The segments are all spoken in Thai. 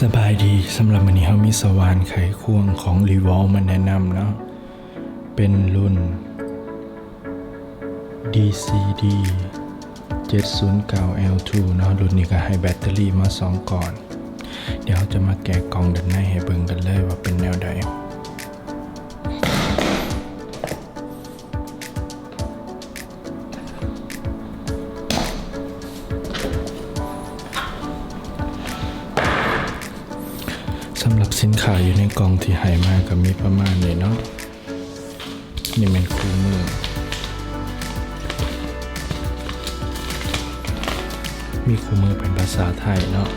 สบายดีสำหรับวันนี้เขามีสว่านไขควงของรีวอลมาแนะนำเนาะเป็นรุ่น DCD 709 L2 เนาะรุ่นนี้ก็ให้แบตเตอรี่มา 2 ก่อน เดี๋ยวจะมาแกะกล่องด้านในให้เบิ่งกันเลยว่าเป็นแนวใด สำหรับสินค้าอยู่ในกล่องที่ให้มากก็มีประมาณนี้เนาะนี่เป็นคู่มือมีคู่มือเป็นภาษาไทยเนาะ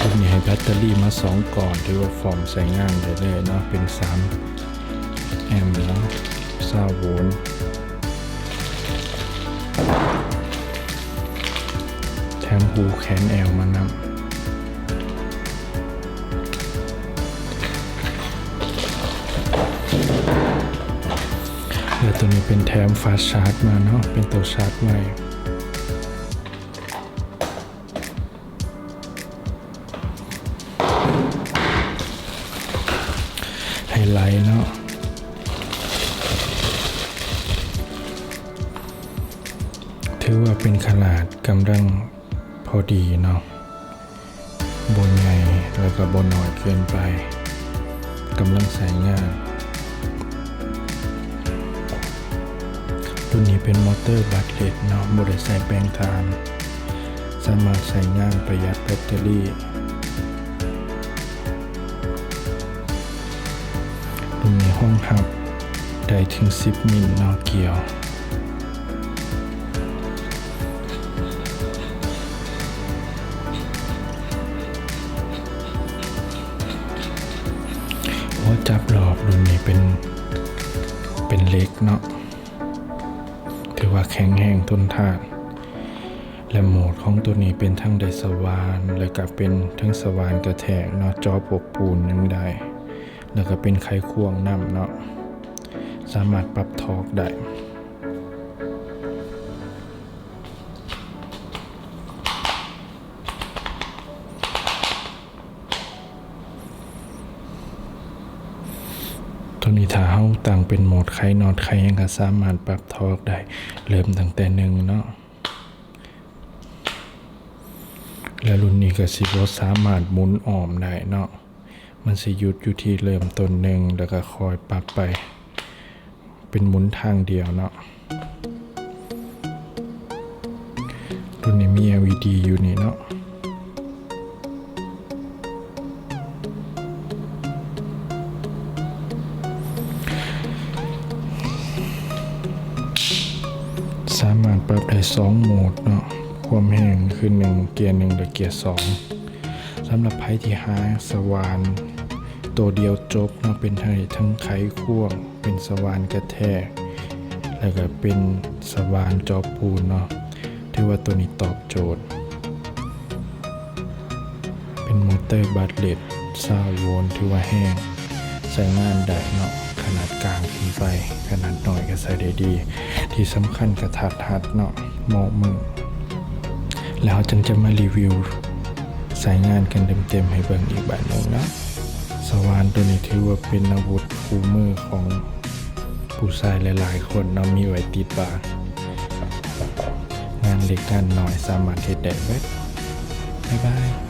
รุ่นนี้ให้แบตเตอรี่มา 2ก่อนที่ว่าฟอร์มใส่งานได้เลยเนาะเป็น 3 แอมป์เนาะ3โวลต์แถมหูแขนแอลมานำ แล้วตัวนี้เป็นแถมฟาสชาร์จมาเนาะ เป็นตัวชาร์จใหม่ไฮไลท์เนาะถือว่าเป็นขนาดกำลังพอดีเนาะบนใหญ่แล้วก็บนหน้อยเกินไปกำลังใส่งาน รุ่นนี้เป็นมอเตอร์บัตเลตเนาะบริใส่แปลงทาน สามารถใช้งานประหยัดแบตเตอรี่รุ่นนี้ห้องหับ ได้ถึง 10 มิลเนาะเกี่ยวหัวจับรอบรุ่นนี้เป็นเป็นเล็กเนาะือว่าแข็งแห้งทนทาน และโหมดของตัวนี้เป็นทั้งไดสวานแล้วก็เป็นทั้งสวานกระแทกเนาะจอปกปูนยังได้ แล้วก็เป็นไขควงน้ำเนาะสามารถปรับทอกได้ ตัวนี้ถ้าเฮาตั้งเป็นโหมดไขนอดไขยังก็สามารถปรับทอร์กได้ เริ่มตั้งแต่หนึ่งเนาะและรุ่นนี้ก็สิบ่สามารถหมุนอ้อมได้เนาะมันสิหยุดอยู่ที่เริ่มต้นหนึ่งแล้วก็คอยปรับไป เป็นหมุนทางเดียวเนาะรุ่นนี้มี LED อยู่นี่เนาะ สามารถปรับได้สองโหมดเนาะความแห้งคือหนึ่งเกียร์หนึ่งและเกียร์สองสำหรับไพ่ที่หาสว่านตัวเดียวจบเนาะเป็นทั้งทั้งไขควง เป็นสว่านกระแทก แล้วก็เป็นสว่านจอปูนเนาะถือว่าตัวนี้ตอบโจทย์ เป็นมอเตอร์บัตเลตซาโวลต์ถือว่าแห้งใช้งานได้เนาะ นาดกลางขึ้นไป ขนาดหน้อยก็ใส่ได้ดี ที่สำคัญกระทัดทัดเนาะเหมาะมือแล้วจึงจะมารีวิวสายงานกันเต็มๆให้เบิ่งอีกแบบหนึ่งนะสว่านตัวนี้ถือว่าเป็นอาวุธคู่มือของผู้ชายหลายๆ คนเนาะมีไว้ติดบานงานเล็กงานน้อยสามารถเฮ็ดได้เบิดบ๊ายบาย